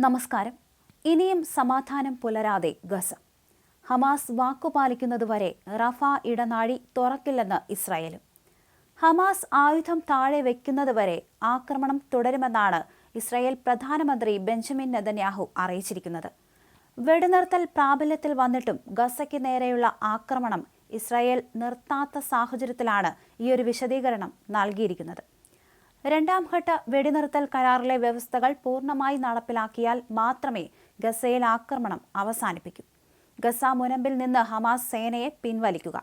നമസ്കാരം. ഇനിയും സമാധാനം പുലരാതെ ഗസ. ഹമാസ് വാക്കുപാലിക്കുന്നതുവരെ റഫ ഇടനാഴി തുറക്കില്ലെന്ന് ഇസ്രായേലും. ഹമാസ് ആയുധം താഴെ വയ്ക്കുന്നതുവരെ ആക്രമണം തുടരുമെന്നാണ് ഇസ്രായേൽ പ്രധാനമന്ത്രി ബെഞ്ചമിൻ നെതന്യാഹു അറിയിച്ചിരിക്കുന്നത്. വെടിനിർത്തൽ പ്രാബല്യത്തിൽ വന്നിട്ടും ഗസയ്ക്ക് നേരെയുള്ള ആക്രമണം ഇസ്രായേൽ നിർത്താത്ത സാഹചര്യത്തിലാണ് ഈയൊരു വിശദീകരണം നൽകിയിരിക്കുന്നത്. രണ്ടാം ഘട്ട വെടിനിർത്തൽ കരാറിലെ വ്യവസ്ഥകൾ പൂർണമായി നടപ്പിലാക്കിയാൽ മാത്രമേ ഗസയിൽ ആക്രമണം അവസാനിപ്പിക്കൂ. ഗസ മുനമ്പിൽ നിന്ന് ഹമാസ് സേനയെ പിൻവലിക്കുക.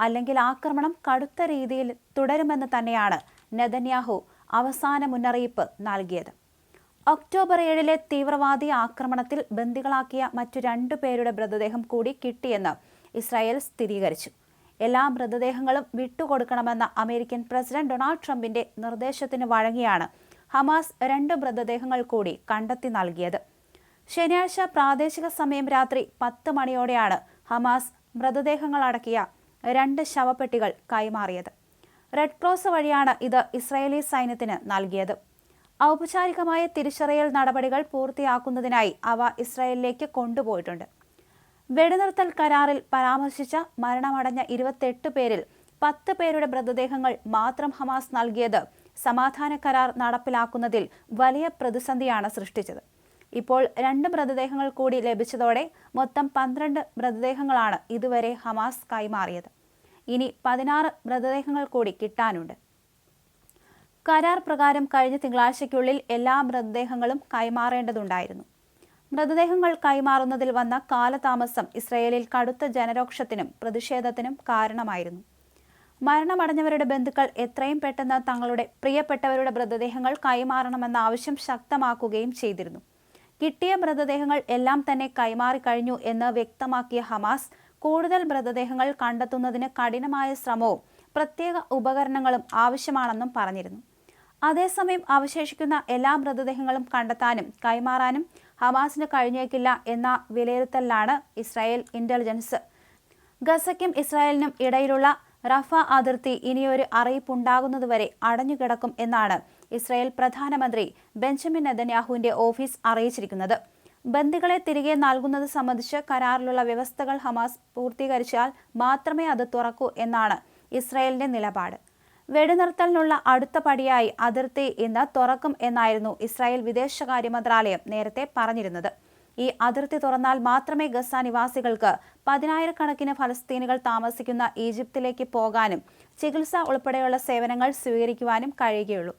അല്ലെങ്കിൽ ആക്രമണം കടുത്ത രീതിയിൽ തുടരുമെന്ന് തന്നെയാണ് നെതന്യാഹു അവസാന മുന്നറിയിപ്പ് നൽകിയത്. ഒക്ടോബർ ഏഴിലെ തീവ്രവാദി ആക്രമണത്തിൽ ബന്ദികളാക്കിയ മറ്റു രണ്ടു പേരുടെ മൃതദേഹം കൂടി കിട്ടിയെന്ന് ഇസ്രായേൽ സ്ഥിരീകരിച്ചു. എല്ലാ മൃതദേഹങ്ങളും വിട്ടുകൊടുക്കണമെന്ന അമേരിക്കൻ പ്രസിഡന്റ് ഡൊണാൾഡ് ട്രംപിന്റെ നിർദ്ദേശത്തിന് വഴങ്ങിയാണ് ഹമാസ് രണ്ട് മൃതദേഹങ്ങൾ കൂടി കണ്ടെത്തി നൽകിയത്. ശനിയാഴ്ച പ്രാദേശിക സമയം രാത്രി പത്ത് മണിയോടെയാണ് ഹമാസ് മൃതദേഹങ്ങൾ അടക്കിയ രണ്ട് ശവപ്പെട്ടികൾ കൈമാറിയത്. റെഡ് ക്രോസ് വഴിയാണ് ഇത് ഇസ്രായേലി സൈന്യത്തിന് നൽകിയത്. ഔപചാരികമായ തിരിച്ചറിയൽ നടപടികൾ പൂർത്തിയാക്കുന്നതിനായി അവ ഇസ്രായേലിലേക്ക് കൊണ്ടുപോയിട്ടുണ്ട്. വെടിനിർത്തൽ കരാറിൽ പരാമർശിച്ച മരണമടഞ്ഞ ഇരുപത്തെട്ട് പേരിൽ പത്ത് പേരുടെ മൃതദേഹങ്ങൾ മാത്രം ഹമാസ് നൽകിയത് സമാധാന കരാർ നടപ്പിലാക്കുന്നതിൽ വലിയ പ്രതിസന്ധിയാണ് സൃഷ്ടിച്ചത്. ഇപ്പോൾ രണ്ട് മൃതദേഹങ്ങൾ കൂടി ലഭിച്ചതോടെ മൊത്തം പന്ത്രണ്ട് മൃതദേഹങ്ങളാണ് ഇതുവരെ ഹമാസ് കൈമാറിയത്. ഇനി പതിനാറ് മൃതദേഹങ്ങൾ കൂടി കിട്ടാനുണ്ട്. കരാർ പ്രകാരം കഴിഞ്ഞ തിങ്കളാഴ്ചയ്ക്കുള്ളിൽ എല്ലാ മൃതദേഹങ്ങളും കൈമാറേണ്ടതുണ്ടായിരുന്നു. മൃതദേഹങ്ങൾ കൈമാറുന്നതിൽ വന്ന കാലതാമസം ഇസ്രയേലിൽ കടുത്ത ജനരോക്ഷത്തിനും പ്രതിഷേധത്തിനും കാരണമായിരുന്നു. മരണമടഞ്ഞവരുടെ ബന്ധുക്കൾ എത്രയും പെട്ടെന്ന് തങ്ങളുടെ പ്രിയപ്പെട്ടവരുടെ മൃതദേഹങ്ങൾ കൈമാറണമെന്ന ആവശ്യം ശക്തമാക്കുകയും ചെയ്തിരുന്നു. കിട്ടിയ മൃതദേഹങ്ങൾ എല്ലാം തന്നെ കൈമാറി കഴിഞ്ഞു എന്ന് വ്യക്തമാക്കിയ ഹമാസ് കൂടുതൽ മൃതദേഹങ്ങൾ കണ്ടെത്തുന്നതിന് കഠിനമായ ശ്രമവും പ്രത്യേക ഉപകരണങ്ങളും ആവശ്യമാണെന്നും പറഞ്ഞിരുന്നു. അതേസമയം അവശേഷിക്കുന്ന എല്ലാ മൃതദേഹങ്ങളും കണ്ടെത്താനും കൈമാറാനും ഹമാസിന് കഴിഞ്ഞേക്കില്ല എന്ന വിലയിരുത്തലിലാണ് ഇസ്രായേൽ ഇന്റലിജൻസ് ഗസയ്ക്കും ഇസ്രായേലിനും ഇടയിലുള്ള റഫ അതിർത്തി ഇനിയൊരു അറിയിപ്പുണ്ടാകുന്നതുവരെ അടഞ്ഞുകിടക്കും എന്നാണ് ഇസ്രായേൽ പ്രധാനമന്ത്രി ബെഞ്ചമിൻ നെതന്യാഹുവിന്റെ ഓഫീസ് അറിയിച്ചിരിക്കുന്നത്. ബന്ദികളെ തിരികെ നൽകുന്നത് സംബന്ധിച്ച് കരാറിലുള്ള വ്യവസ്ഥകൾ ഹമാസ് പൂർത്തീകരിച്ചാൽ മാത്രമേ അത് തുറക്കൂ എന്നാണ് ഇസ്രായേലിന്റെ നിലപാട്. വെടിനിർത്തലിനുള്ള അടുത്ത പടിയായി അതിർത്തി ഇന്ന് തുറക്കും എന്നായിരുന്നു ഇസ്രായേൽ വിദേശകാര്യ മന്ത്രാലയം നേരത്തെ പറഞ്ഞിരുന്നത്. ഈ അതിർത്തി തുറന്നാൽ മാത്രമേ ഗസ നിവാസികൾക്ക് പതിനായിരക്കണക്കിന് ഫലസ്തീനുകൾ താമസിക്കുന്ന ഈജിപ്തിലേക്ക് പോകാനും ചികിത്സ ഉൾപ്പെടെയുള്ള സേവനങ്ങൾ സ്വീകരിക്കുവാനും കഴിയുകയുള്ളൂ.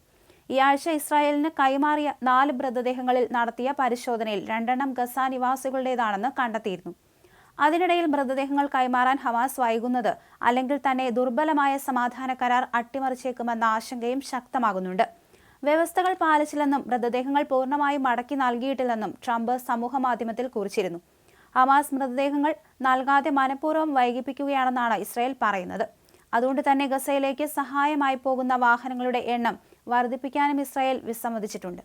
ഈ ആഴ്ച ഇസ്രായേലിന് കൈമാറിയ നാല് മൃതദേഹങ്ങളിൽ നടത്തിയ പരിശോധനയിൽ രണ്ടെണ്ണം ഗസ നിവാസികളുടേതാണെന്ന് കണ്ടെത്തിയിരുന്നു. അതിനിടയിൽ മൃതദേഹങ്ങൾ കൈമാറാൻ ഹമാസ് വൈകുന്നത്. അല്ലെങ്കിൽ തന്നെ ദുർബലമായ സമാധാന കരാർ അട്ടിമറിച്ചേക്കുമെന്ന ആശങ്കയും ശക്തമാകുന്നുണ്ട്. വ്യവസ്ഥകൾ പാലിച്ചില്ലെന്നും മൃതദേഹങ്ങൾ പൂർണമായും മടക്കി നൽകിയിട്ടില്ലെന്നും ട്രംപ് സമൂഹമാധ്യമത്തിൽ കുറിച്ചിരുന്നു. ഹമാസ് മൃതദേഹങ്ങൾ നൽകാതെ മനഃപൂർവം വൈകിപ്പിക്കുകയാണെന്നാണ് ഇസ്രായേൽ പറയുന്നത്. അതുകൊണ്ട് തന്നെ ഗസയിലേക്ക് സഹായമായി പോകുന്ന വാഹനങ്ങളുടെ എണ്ണം വർദ്ധിപ്പിക്കാനും ഇസ്രായേൽ വിസമ്മതിച്ചിട്ടുണ്ട്.